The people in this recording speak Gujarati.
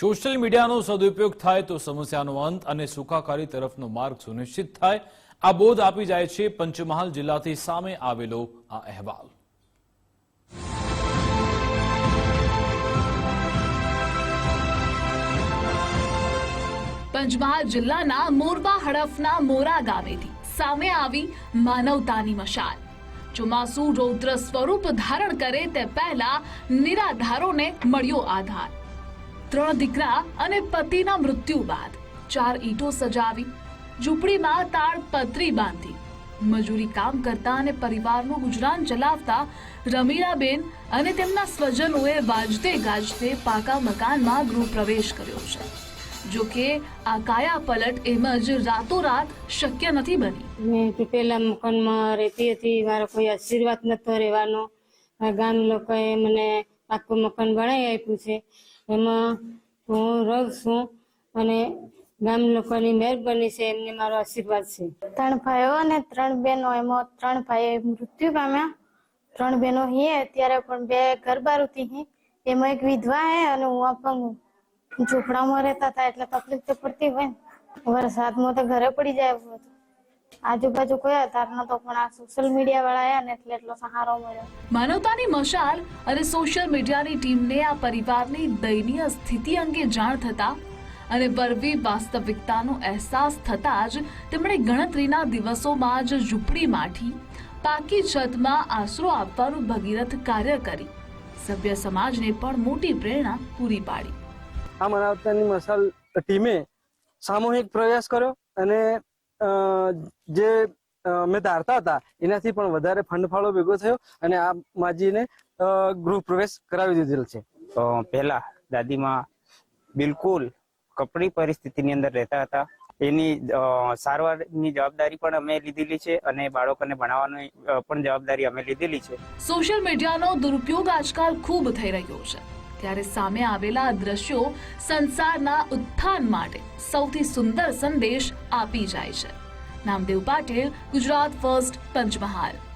સોશિયલ મીડિયાનો સદુપયોગ થાય તો સમસ્યાનો અંત અને સુખાકારી તરફનો માર્ગ સુનિશ્ચિત થાય. આ બોધ આપી જાય છે પંચમહાલ જિલ્લાથી સામે આવેલો આ અહેવાલ. પંચમહાલ જિલ્લાના મોરબા હડફના મોરા ગામેથી સામે આવી માનવતાની મશાલ. ચોમાસુ રૌદ્ર સ્વરૂપ ધારણ કરે તે પહેલા નિરાધારોને મળ્યો આધાર. ત્રણ દીકરા અને પતિના મૃત્યુ બાદ ચાર ઈંટો સજાવી, ઝૂંપડીમાં તાળ પતરી બાંધી, મજૂરી કામ કરતા અને પરિવારનું ગુજરાન ચલાવતા રમીલાબેન અને તેમના સ્વજનોએ વાજતે ગાજતે પાકા મકાનમાં ગૃહપ્રવેશ કર્યો છે. જો કે આ કાયા પલટ એમ જ રાતોરાત શક્ય નથી બની. મેં તૂટેલા મકાનમાં રહેતી હતી, મારો કોઈ આશીર્વાદ નતો રહેવાનો. ગામ લોકોએ મને પાકું મકાન બનાવી આપ્યું છે. એમાં હું રહું છું અને ગામ લોકોની મહેરબાની છે, એમને મારો આશીર્વાદ છે. ત્રણ ભાઈઓ અને ત્રણ બહેનો, એમાં ત્રણ ભાઈ મૃત્યુ પામ્યા. ત્રણ બહેનો હી, અત્યારે પણ બે ગરબારુતી હી. એમાં એક વિધવા હે અને હું અપંગ ઝૂંપડામાં રહેતા હતા એટલે તકલીફ તો પડતી હોય વરસાદમાં તો ઘરે પડી જાય આજુબાજુ કોઈ આધાર નતો પણ આ સોશિયલ મીડિયા વાળા આયા ને એટલે એટલો સહારો મળ્યો. માનવતાની મશાલ અને સોશિયલ મીડિયાની ટીમને આ પરિવારની દયનીય સ્થિતિ અંગે જાણ થતા અને વરવી વાસ્તવિકતાનો અહેસાસ થતાં જ તેમણે ગણતરીના દિવસોમાં જ ઝૂંપડીમાંથી પાકી છતમાં આશરો આપવાનું ભગીરથ કાર્ય કરી. સભ્ય સમાજને પણ મોટી પ્રેરણા પૂરી પાડી. આ માનવતાની મશાલ ટીમે સામૂહિક પ્રયાસ કર્યો અને જે અમે ધારતા હતા એનાથી પણ વધારે ફંડ ફાળો ભેગો થયો અને આ માજીને ગૃહ પ્રવેશ કરાવી દીધેલ છે. પહેલા દાદીમાં બિલકુલ કપડી પરિસ્થિતિની અંદર રહેતા હતા. એની સારવારની જવાબદારી પણ અમે લીધેલી છે અને બાળકોને ભણાવવાની પણ જવાબદારી અમે લીધેલી છે. સોશિયલ મીડિયાનો દુરુપયોગ આજકાલ ખૂબ થઈ રહ્યો છે. ત્યારે સામે આવેલા દ્રશ્યો સંસારના ઉત્થાન માટે સૌથી સુંદર સંદેશ આપી જાય છે. નામદેવ પાટીલ, ગુજરાત ફર્સ્ટ, પંચમહાલ.